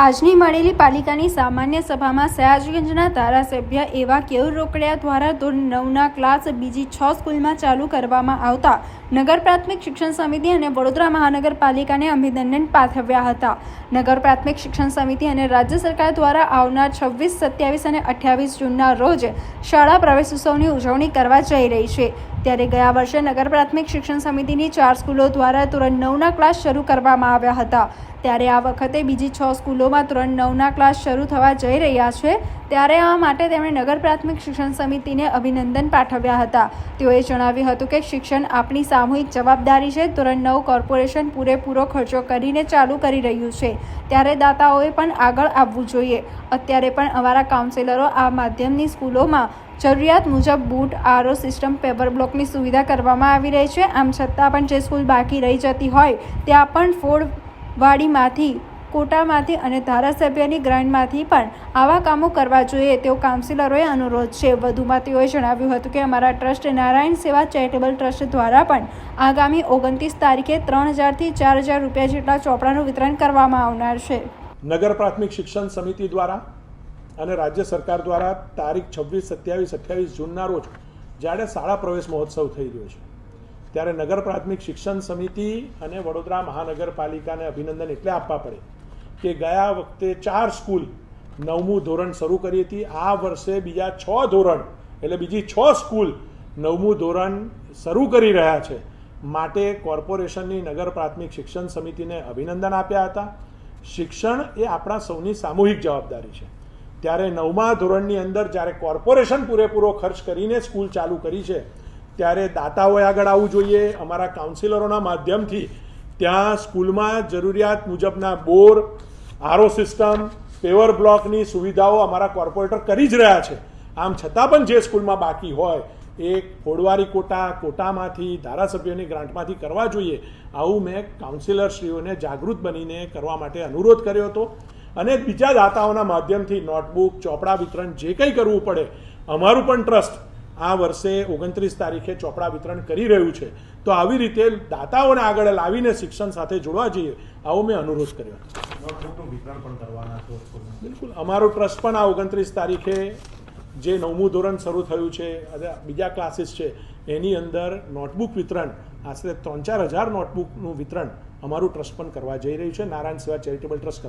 આજની મળેલી પાલિકાની સામાન્ય સભામાં સયાજગંજના ધારાસભ્ય એવા કેયુર રોકડિયા દ્વારા ધોરણ નવના ક્લાસ બીજી છ સ્કૂલમાં ચાલુ કરવામાં આવતા નગર પ્રાથમિક શિક્ષણ સમિતિ અને વડોદરા મહાનગરપાલિકાને અભિનંદન પાઠવ્યા હતા. નગર પ્રાથમિક શિક્ષણ સમિતિ અને રાજ્ય સરકાર દ્વારા આવનાર છવ્વીસ, સત્યાવીસ અને અઠ્યાવીસ જૂનના રોજ શાળા પ્રવેશ ઉત્સવની ઉજવણી કરવા જઈ રહી છે. ત્યારે ગયા વર્ષે નગર પ્રાથમિક શિક્ષણ સમિતિની ચાર સ્કૂલો દ્વારા ધોરણ નવના ક્લાસ શરૂ કરવામાં આવ્યા હતા. ત્યારે આ વખતે બીજી છ સ્કૂલોમાં ધોરણ નવના ક્લાસ શરૂ થવા જઈ રહ્યા છે. ત્યારે આ માટે તેમણે નગર પ્રાથમિક શિક્ષણ સમિતિને અભિનંદન પાઠવ્યા હતા. તેઓએ જણાવ્યું હતું કે શિક્ષણ આપણી સામૂહિક જવાબદારી છે. ધોરણ નવ કોર્પોરેશન પૂરેપૂરો ખર્ચો કરીને ચાલુ કરી રહ્યું છે. ત્યારે દાતાઓએ પણ આગળ આવવું જોઈએ. અત્યારે પણ અમારા કાઉન્સિલરો આ માધ્યમની સ્કૂલોમાં જરૂરિયાત મુજબ બૂટ આરઓ સિસ્ટમ, પેપર બ્લોકની સુવિધા કરવામાં આવી રહી છે. આમ છતાં પણ જે સ્કૂલ બાકી રહી જતી હોય, ત્યાં પણ ફોડવાડીમાંથી કોટામાંથી અને ધારાસભ્યની ગ્રાન્ટમાંથી પણ આવા કામો કરવા જોઈએ તેવો કાઉન્સિલરોએ અનુરોધ છે. વધુમાં તેઓએ જણાવ્યું હતું કે, અમારા ટ્રસ્ટ નારાયણ સેવા ચેરિટેબલ ટ્રસ્ટ દ્વારા પણ આગામી ઓગણત્રીસ તારીખે ત્રણ હજારથી ચાર હજાર રૂપિયા જેટલા ચોપડાનું વિતરણ કરવામાં આવનાર છે. નગર પ્રાથમિક શિક્ષણ સમિતિ દ્વારા અને રાજ્ય સરકાર દ્વારા તારીખ છવ્વીસ, સત્યાવીસ, અઠ્યાવીસ જૂનના રોજ જ્યારે શાળા પ્રવેશ મહોત્સવ થઈ રહ્યો છે, ત્યારે નગર પ્રાથમિક શિક્ષણ સમિતિ અને વડોદરા મહાનગરપાલિકાને અભિનંદન એટલે આપવા પડે કે ગયા વખતે ચાર સ્કૂલ નવમું ધોરણ શરૂ કરી હતી. આ વર્ષે બીજા છ ધોરણ એટલે બીજી છ સ્કૂલ નવમું ધોરણ શરૂ કરી રહ્યા છે માટે કોર્પોરેશનની નગર પ્રાથમિક શિક્ષણ સમિતિને અભિનંદન આપ્યા હતા. શિક્ષણ એ આપણા સૌની સામૂહિક જવાબદારી છે. ત્યારે નવમા ધોરણની અંદર જ્યારે કોર્પોરેશન પૂરેપૂરો ખર્ચ કરીને સ્કૂલ ચાલુ કરી છે, ત્યારે દાતાઓએ આગળ આવવું જોઈએ. અમારા કાઉન્સિલરોના માધ્યમથી ત્યાં સ્કૂલમાં જરૂરિયાત મુજબના બોર આરો સિસ્ટમ, પેવર બ્લોકની સુવિધાઓ અમારા કોર્પોરેટર કરી જ રહ્યા છે. આમ છતાં પણ જે સ્કૂલમાં બાકી હોય, એ ફોડવારી કોટા, કોટામાંથી, ધારાસભ્યોની ગ્રાન્ટમાંથી કરવા જોઈએ. આવું મેં કાઉન્સિલરશ્રીઓને જાગૃત બનીને કરવા માટે અનુરોધ કર્યો હતો. અને બીજા દાતાઓના માધ્યમથી નોટબુક ચોપડા વિતરણ જે કંઈ કરવું પડે અમારું પણ ટ્રસ્ટ આ વર્ષે ઓગણત્રીસ તારીખે ચોપડા વિતરણ કરી રહ્યું છે. તો આવી રીતે દાતાઓને આગળ લાવીને શિક્ષણ સાથે જોડવા જોઈએ આવો મેં અનુરોધ કર્યો. નોટબુકનું વિતરણ પણ કરવાના બિલકુલ. અમારો ટ્રસ્ટ પણ આ ઓગણત્રીસ તારીખે જે નવમું ધોરણ શરૂ થયું છે અને બીજા ક્લાસીસ છે એની અંદર નોટબુક વિતરણ આશરે ત્રણ ચાર હજાર નોટબુકનું વિતરણ અમારું ટ્રસ્ટ પણ કરવા જઈ રહ્યું છે. નારાયણ સેવા ચેરિટેબલ ટ્રસ્ટ કરવા